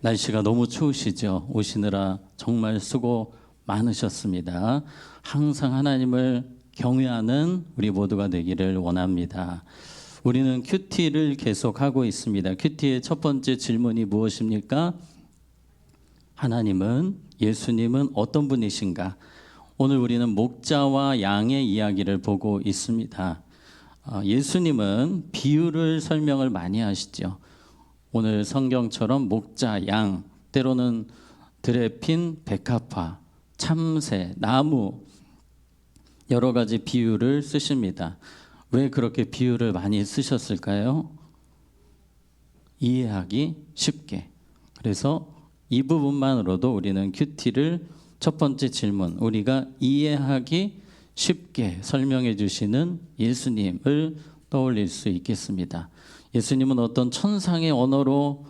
날씨가 너무 추우시죠? 오시느라 정말 수고 많으셨습니다. 항상 하나님을 경외하는 우리 모두가 되기를 원합니다. 우리는 큐티를 계속하고 있습니다. 큐티의 첫 번째 질문이 무엇입니까? 하나님은 예수님은 어떤 분이신가? 오늘 우리는 목자와 양의 이야기를 보고 있습니다. 아, 예수님은 비유를 설명을 많이 하시죠. 오늘 성경처럼 목자, 양, 때로는 드레핀, 백합화, 참새, 나무 여러 가지 비유를 쓰십니다. 왜 그렇게 비유를 많이 쓰셨을까요? 이해하기 쉽게. 그래서 이 부분만으로도 우리는 큐티를 첫 번째 질문, 우리가 이해하기 쉽게 설명해 주시는 예수님을 떠올릴 수 있겠습니다. 예수님은 어떤 천상의 언어로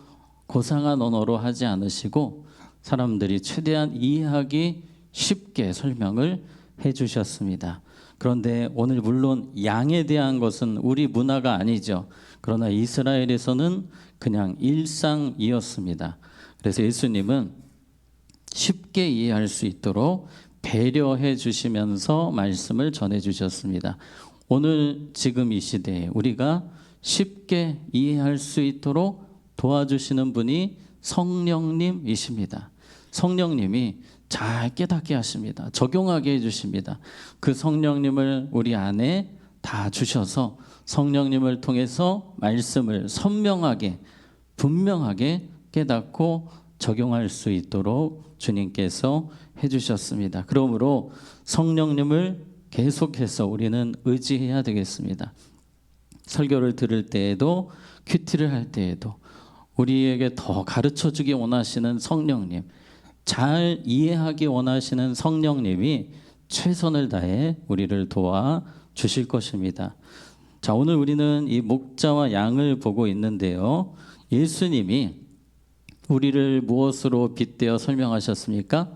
고상한 언어로 하지 않으시고 사람들이 최대한 이해하기 쉽게 설명을 해 주셨습니다. 그런데 오늘 물론 양에 대한 것은 우리 문화가 아니죠. 그러나 이스라엘에서는 그냥 일상이었습니다. 그래서 예수님은 쉽게 이해할 수 있도록 배려해 주시면서 말씀을 전해 주셨습니다. 오늘 지금 이 시대에 우리가 쉽게 이해할 수 있도록 도와주시는 분이 성령님이십니다. 성령님이 잘 깨닫게 하십니다. 적용하게 해주십니다. 그 성령님을 우리 안에 다 주셔서 성령님을 통해서 말씀을 선명하게, 분명하게 깨닫고 적용할 수 있도록 주님께서 해주셨습니다. 그러므로 성령님을 계속해서 우리는 의지해야 되겠습니다. 설교를 들을 때에도 큐티를 할 때에도 우리에게 더 가르쳐 주기 원하시는 성령님, 잘 이해하기 원하시는 성령님이 최선을 다해 우리를 도와 주실 것입니다. 자, 오늘 우리는 이 목자와 양을 보고 있는데요. 예수님이 우리를 무엇으로 빗대어 설명하셨습니까?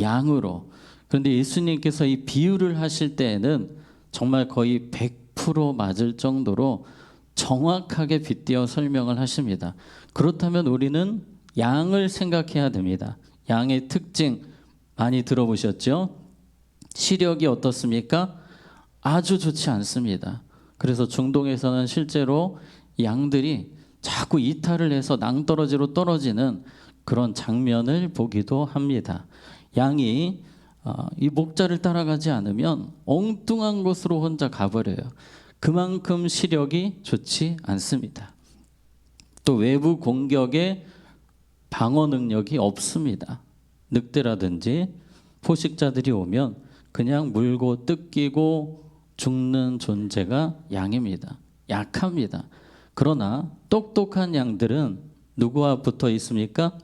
양으로. 그런데 예수님께서 이 비유를 하실 때에는 정말 거의 100% 맞을 정도로 정확하게 빗대어 설명을 하십니다. 그렇다면 우리는 양을 생각해야 됩니다. 양의 특징 많이 들어보셨죠? 시력이 어떻습니까? 아주 좋지 않습니다. 그래서 중동에서는 실제로 양들이 자꾸 이탈을 해서 낭떠러지로 떨어지는 그런 장면을 보기도 합니다. 양이 어, 이 목자를 따라가지 않으면 엉뚱한 곳으로 혼자 가버려요. 그만큼 시력이 좋지 않습니다. 또 외부 공격에 방어 능력이 없습니다. 늑대라든지 포식자들이 오면 그냥 물고 뜯기고 죽는 존재가 양입니다. 약합니다. 그러나 똑똑한 양들은 누구와 붙어 있습니까?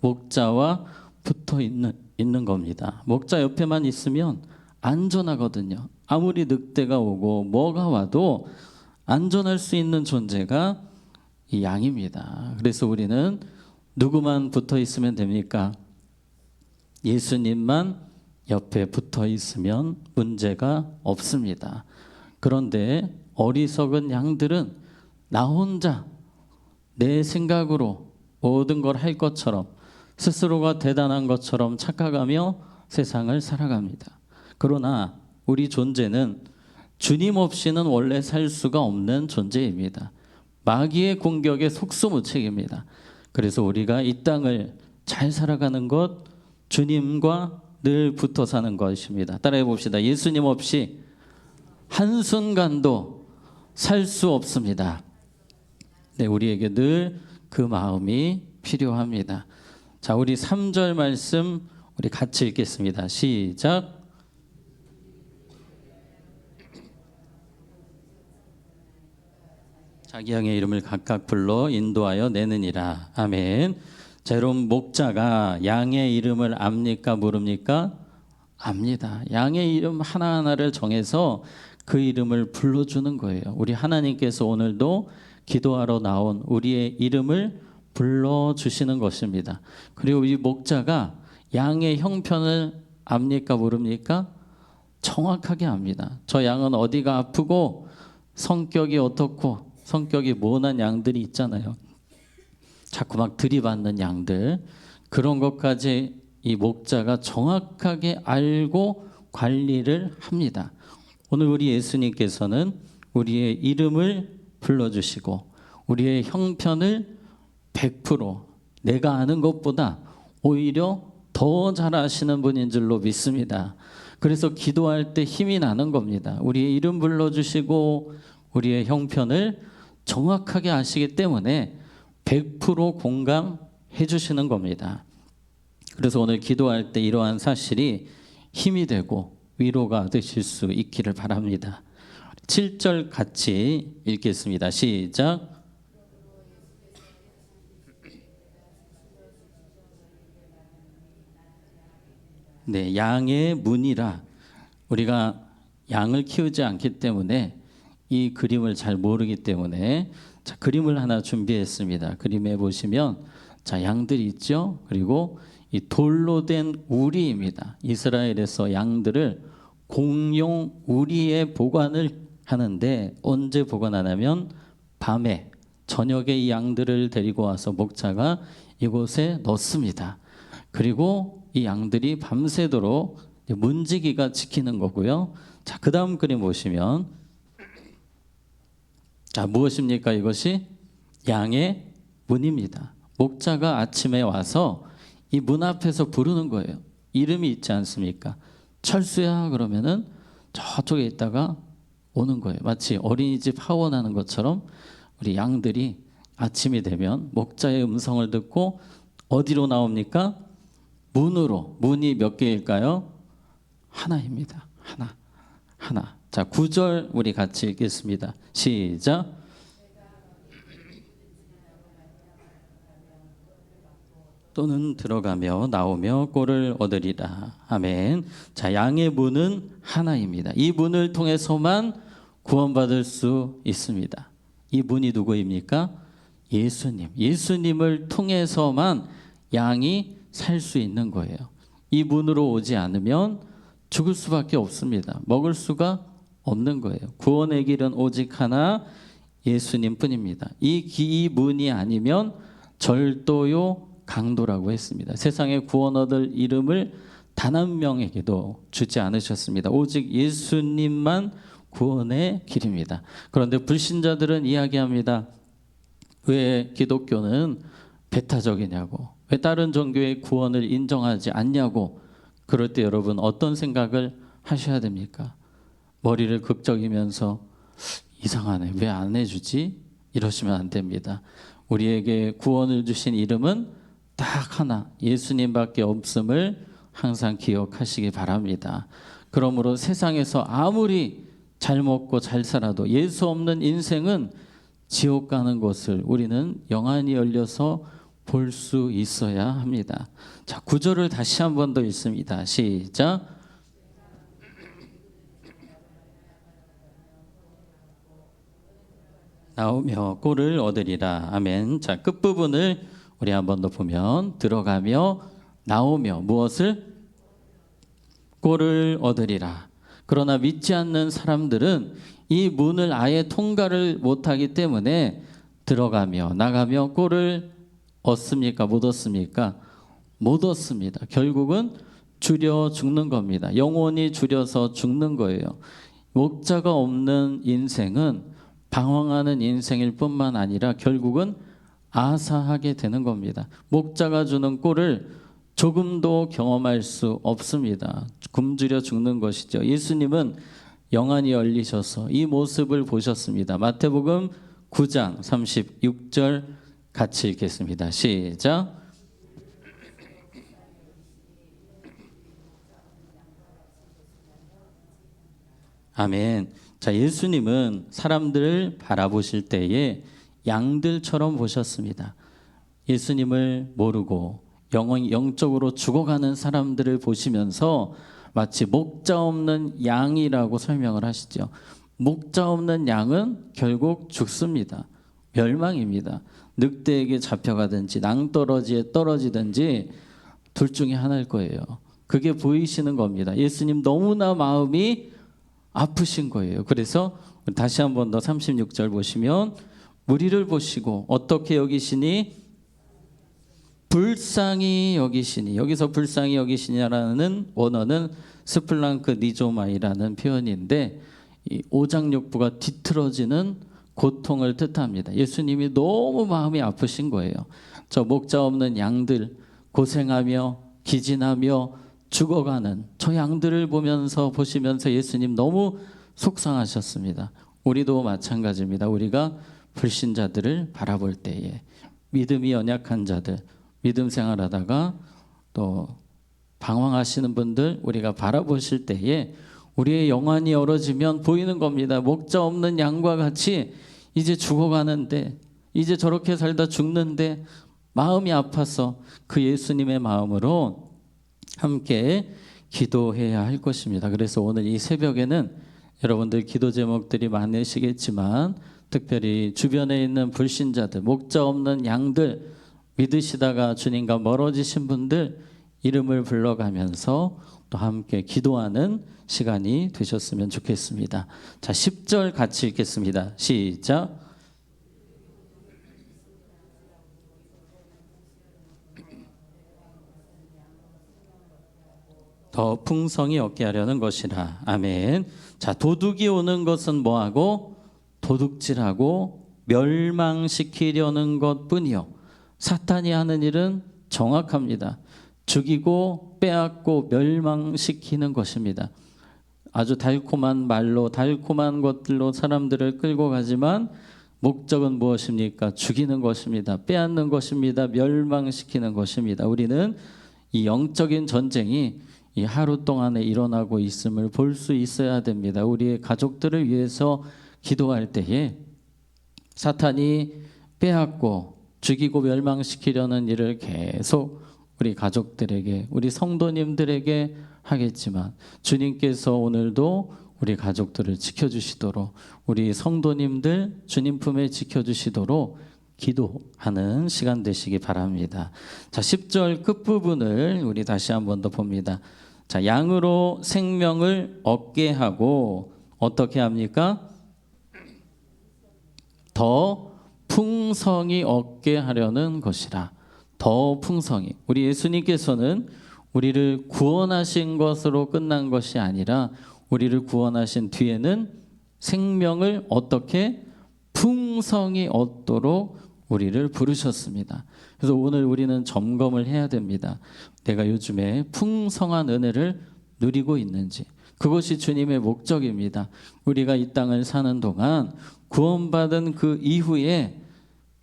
목자와 붙어 있는, 있는 겁니다. 목자 옆에만 있으면 안전하거든요. 아무리 늑대가 오고 뭐가 와도 안전할 수 있는 존재가 이 양입니다. 그래서 우리는 누구만 붙어 있으면 됩니까? 예수님만 옆에 붙어 있으면 문제가 없습니다. 그런데 어리석은 양들은 나 혼자 내 생각으로 모든 걸 할 것처럼 스스로가 대단한 것처럼 착각하며 세상을 살아갑니다. 그러나 우리 존재는 주님 없이는 원래 살 수가 없는 존재입니다. 마귀의 공격에 속수무책입니다. 그래서 우리가 이 땅을 잘 살아가는 것 주님과 늘 붙어 사는 것입니다. 따라해 봅시다. 예수님 없이 한순간도 살 수 없습니다. 네, 우리에게 늘 그 마음이 필요합니다. 자, 우리 3절 말씀 우리 같이 읽겠습니다. 시작. 자기 양의 이름을 각각 불러 인도하여 내느니라. 아멘. 자, 여러분 목자가 양의 이름을 압니까 모릅니까? 압니다. 양의 이름 하나하나를 정해서 그 이름을 불러주는 거예요. 우리 하나님께서 오늘도 기도하러 나온 우리의 이름을 불러주시는 것입니다. 그리고 이 목자가 양의 형편을 압니까 모릅니까? 정확하게 압니다. 저 양은 어디가 아프고 성격이 어떻고 성격이 모난 양들이 있잖아요. 자꾸 막 들이받는 양들 그런 것까지 이 목자가 정확하게 알고 관리를 합니다. 오늘 우리 예수님께서는 우리의 이름을 불러주시고 우리의 형편을 100% 내가 아는 것보다 오히려 더잘 아시는 분인 줄로 믿습니다. 그래서 기도할 때 힘이 나는 겁니다. 우리의 이름 불러주시고 우리의 형편을 정확하게 아시기 때문에 100% 공감해 주시는 겁니다. 그래서 오늘 기도할 때 이러한 사실이 힘이 되고 위로가 되실 수 있기를 바랍니다. 7절 같이 읽겠습니다. 시작. 네, 양의 문이라 우리가 양을 키우지 않기 때문에 이 그림을 잘 모르기 때문에 자, 그림을 하나 준비했습니다. 그림에 보시면 자, 양들이 있죠. 그리고 이 돌로 된 우리입니다. 이스라엘에서 양들을 공용 우리에 보관을 하는데 언제 보관하냐면 밤에 저녁에 이 양들을 데리고 와서 목자가 이곳에 넣습니다. 그리고 이 양들이 밤새도록 문지기가 지키는 거고요. 자, 그 다음 그림 보시면 자, 무엇입니까? 이것이 양의 문입니다. 목자가 아침에 와서 이 문 앞에서 부르는 거예요. 이름이 있지 않습니까? 철수야 그러면은 저쪽에 있다가 오는 거예요. 마치 어린이집 하원하는 것처럼 우리 양들이 아침이 되면 목자의 음성을 듣고 어디로 나옵니까? 문으로. 문이 몇 개일까요? 하나입니다. 하나. 하나. 자, 9절 우리 같이 읽겠습니다. 시작. 또는 들어가며 나오며 꼴을 얻으리라. 아멘. 자, 양의 문은 하나입니다. 이 문을 통해서만 구원받을 수 있습니다. 이 문이 누구입니까? 예수님. 예수님을 통해서만 양이 살 수 있는 거예요. 이 문으로 오지 않으면 죽을 수밖에 없습니다. 먹을 수가 없는 거예요. 구원의 길은 오직 하나 예수님 뿐입니다. 이기 문이 아니면 절도요 강도라고 했습니다. 세상에 구원 얻을 이름을 단 한 명에게도 주지 않으셨습니다. 오직 예수님만 구원의 길입니다. 그런데 불신자들은 이야기합니다. 왜 기독교는 배타적이냐고, 왜 다른 종교의 구원을 인정하지 않냐고, 그럴 때 여러분 어떤 생각을 하셔야 됩니까? 머리를 극적이면서 이상하네, 왜 안 해주지? 이러시면 안 됩니다. 우리에게 구원을 주신 이름은 딱 하나, 예수님밖에 없음을 항상 기억하시기 바랍니다. 그러므로 세상에서 아무리 잘 먹고 잘 살아도 예수 없는 인생은 지옥 가는 것을 우리는 영안이 열려서 볼 수 있어야 합니다. 자, 구절을 다시 한 번 더 읽습니다. 시작. 나오며 꼴을 얻으리라. 아멘. 자, 끝부분을 우리 한 번 더 보면 들어가며 나오며 무엇을 꼴을 얻으리라. 그러나 믿지 않는 사람들은 이 문을 아예 통과를 못하기 때문에 들어가며 나가며 꼴을 얻습니까? 못 얻습니까? 못 얻습니다. 결국은 줄여 죽는 겁니다. 영원히 줄여서 죽는 거예요. 목자가 없는 인생은 방황하는 인생일 뿐만 아니라 결국은 아사하게 되는 겁니다. 목자가 주는 꼴을 조금도 경험할 수 없습니다. 굶주려 죽는 것이죠. 예수님은 영안이 열리셔서 이 모습을 보셨습니다. 마태복음 9장 36절 같이 읽겠습니다. 시작. 아멘. 자, 예수님은 사람들을 바라보실 때에 양들처럼 보셨습니다. 예수님을 모르고 영원 영적으로 죽어가는 사람들을 보시면서 마치 목자 없는 양이라고 설명을 하시죠. 목자 없는 양은 결국 죽습니다. 멸망입니다. 늑대에게 잡혀가든지 낭떠러지에 떨어지든지 둘 중에 하나일 거예요. 그게 보이시는 겁니다. 예수님 너무나 마음이 아프신 거예요. 그래서 다시 한 번 더 36절 보시면 우리를 보시고 어떻게 여기시니 불쌍히 여기시니 여기서 불쌍히 여기시냐라는 원어는 스플랑크 니조마이라는 표현인데 이 오장육부가 뒤틀어지는 고통을 뜻합니다. 예수님이 너무 마음이 아프신 거예요. 저 목자 없는 양들 고생하며 기진하며 죽어가는 저 양들을 보면서 보시면서 예수님 너무 속상하셨습니다. 우리도 마찬가지입니다. 우리가 불신자들을 바라볼 때에 믿음이 연약한 자들, 믿음 생활하다가 또 방황하시는 분들 우리가 바라보실 때에 우리의 영안이 열어지면 보이는 겁니다. 목자 없는 양과 같이 이제 죽어가는데 이제 저렇게 살다 죽는데 마음이 아파서 그 예수님의 마음으로 함께 기도해야 할 것입니다. 그래서 오늘 이 새벽에는 여러분들 기도 제목들이 많으시겠지만 특별히 주변에 있는 불신자들, 목자 없는 양들 믿으시다가 주님과 멀어지신 분들 이름을 불러가면서 또 함께 기도하는 시간이 되셨으면 좋겠습니다. 자, 10절 같이 읽겠습니다. 시작. 더 풍성이 얻게 하려는 것이라. 아멘. 자, 도둑이 오는 것은 뭐하고 도둑질하고 멸망시키려는 것 뿐이요. 사탄이 하는 일은 정확합니다. 죽이고 빼앗고 멸망시키는 것입니다. 아주 달콤한 말로 달콤한 것들로 사람들을 끌고 가지만 목적은 무엇입니까? 죽이는 것입니다. 빼앗는 것입니다. 멸망시키는 것입니다. 우리는 이 영적인 전쟁이 이 하루 동안에 일어나고 있음을 볼 수 있어야 됩니다. 우리의 가족들을 위해서 기도할 때에 사탄이 빼앗고 죽이고 멸망시키려는 일을 계속 우리 가족들에게 우리 성도님들에게 하겠지만 주님께서 오늘도 우리 가족들을 지켜주시도록 우리 성도님들 주님 품에 지켜주시도록 기도하는 시간 되시기 바랍니다. 자, 10절 끝부분을 우리 다시 한 번 더 봅니다. 자, 양으로 생명을 얻게 하고 어떻게 합니까? 더 풍성히 얻게 하려는 것이라. 더 풍성히. 우리 예수님께서는 우리를 구원하신 것으로 끝난 것이 아니라 우리를 구원하신 뒤에는 생명을 어떻게 풍성히 얻도록 우리를 부르셨습니다. 그래서 오늘 우리는 점검을 해야 됩니다. 내가 요즘에 풍성한 은혜를 누리고 있는지. 그것이 주님의 목적입니다. 우리가 이 땅을 사는 동안 구원받은 그 이후에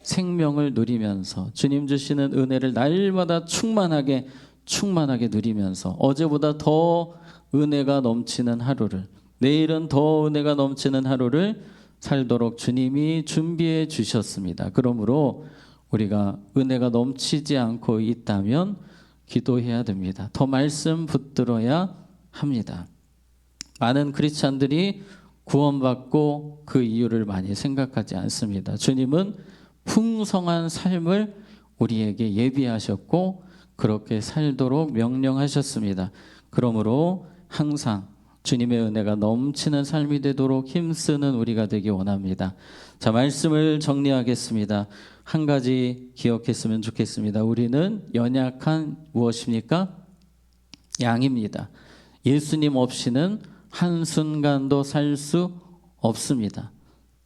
생명을 누리면서 주님 주시는 은혜를 날마다 충만하게 충만하게 누리면서 어제보다 더 은혜가 넘치는 하루를 내일은 더 은혜가 넘치는 하루를 살도록 주님이 준비해 주셨습니다. 그러므로 우리가 은혜가 넘치지 않고 있다면 기도해야 됩니다. 더 말씀 붙들어야 합니다. 많은 크리스찬들이 구원받고 그 이유를 많이 생각하지 않습니다. 주님은 풍성한 삶을 우리에게 예비하셨고 그렇게 살도록 명령하셨습니다. 그러므로 항상 주님의 은혜가 넘치는 삶이 되도록 힘쓰는 우리가 되기 원합니다. 자, 말씀을 정리하겠습니다. 한 가지 기억했으면 좋겠습니다. 우리는 연약한 무엇입니까? 양입니다. 예수님 없이는 한순간도 살 수 없습니다.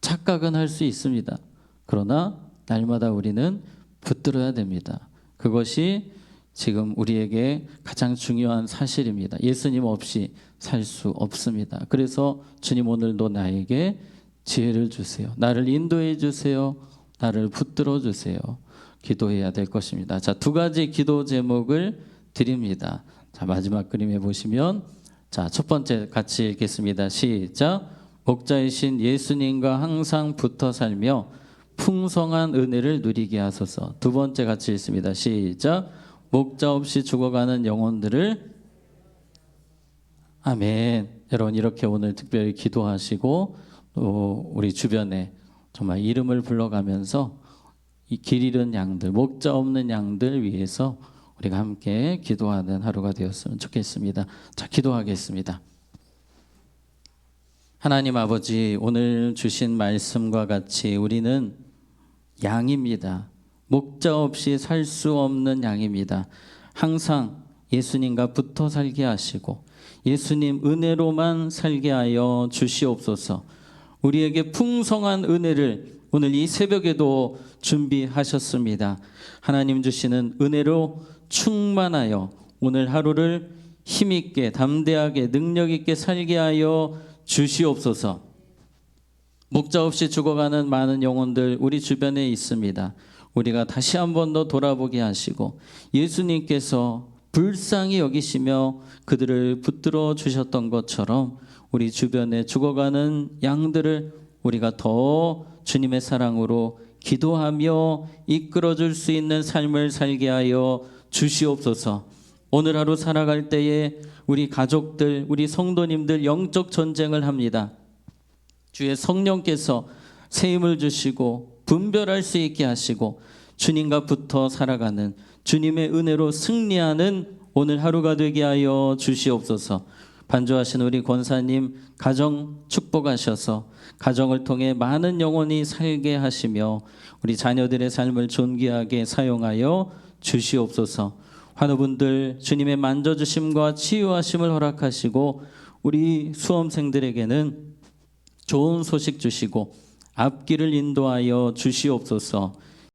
착각은 할 수 있습니다. 그러나 날마다 우리는 붙들어야 됩니다. 그것이 지금 우리에게 가장 중요한 사실입니다. 예수님 없이 살 수 없습니다. 그래서 주님 오늘도 나에게 지혜를 주세요. 나를 인도해 주세요. 나를 붙들어 주세요. 기도해야 될 것입니다. 자, 두 가지 기도 제목을 드립니다. 자, 마지막 그림에 보시면 자, 첫 번째 같이 읽겠습니다. 시작. 목자이신 예수님과 항상 붙어 살며 풍성한 은혜를 누리게 하소서. 두 번째 같이 읽습니다. 시작. 목자 없이 죽어가는 영혼들을 아멘. 여러분 이렇게 오늘 특별히 기도하시고 또 우리 주변에 정말 이름을 불러가면서 이길 잃은 양들, 목자 없는 양들 위해서 우리가 함께 기도하는 하루가 되었으면 좋겠습니다. 자, 기도하겠습니다. 하나님 아버지, 오늘 주신 말씀과 같이 우리는 양입니다. 목자 없이 살 수 없는 양입니다. 항상 예수님과 붙어 살게 하시고 예수님 은혜로만 살게 하여 주시옵소서. 우리에게 풍성한 은혜를 오늘 이 새벽에도 준비하셨습니다. 하나님 주시는 은혜로 충만하여 오늘 하루를 힘있게 담대하게 능력 있게 살게 하여 주시옵소서. 목자 없이 죽어가는 많은 영혼들 우리 주변에 있습니다. 우리가 다시 한 번 더 돌아보게 하시고 예수님께서 불쌍히 여기시며 그들을 붙들어 주셨던 것처럼 우리 주변에 죽어가는 양들을 우리가 더 주님의 사랑으로 기도하며 이끌어 줄 수 있는 삶을 살게 하여 주시옵소서. 오늘 하루 살아갈 때에 우리 가족들, 우리 성도님들 영적 전쟁을 합니다. 주의 성령께서 새 힘을 주시고 분별할 수 있게 하시고 주님과 붙어 살아가는 주님의 은혜로 승리하는 오늘 하루가 되게 하여 주시옵소서. 반주하신 우리 권사님 가정 축복하셔서 가정을 통해 많은 영혼이 살게 하시며 우리 자녀들의 삶을 존귀하게 사용하여 주시옵소서. 환우분들 주님의 만져주심과 치유하심을 허락하시고 우리 수험생들에게는 좋은 소식 주시고 앞길을 인도하여 주시옵소서.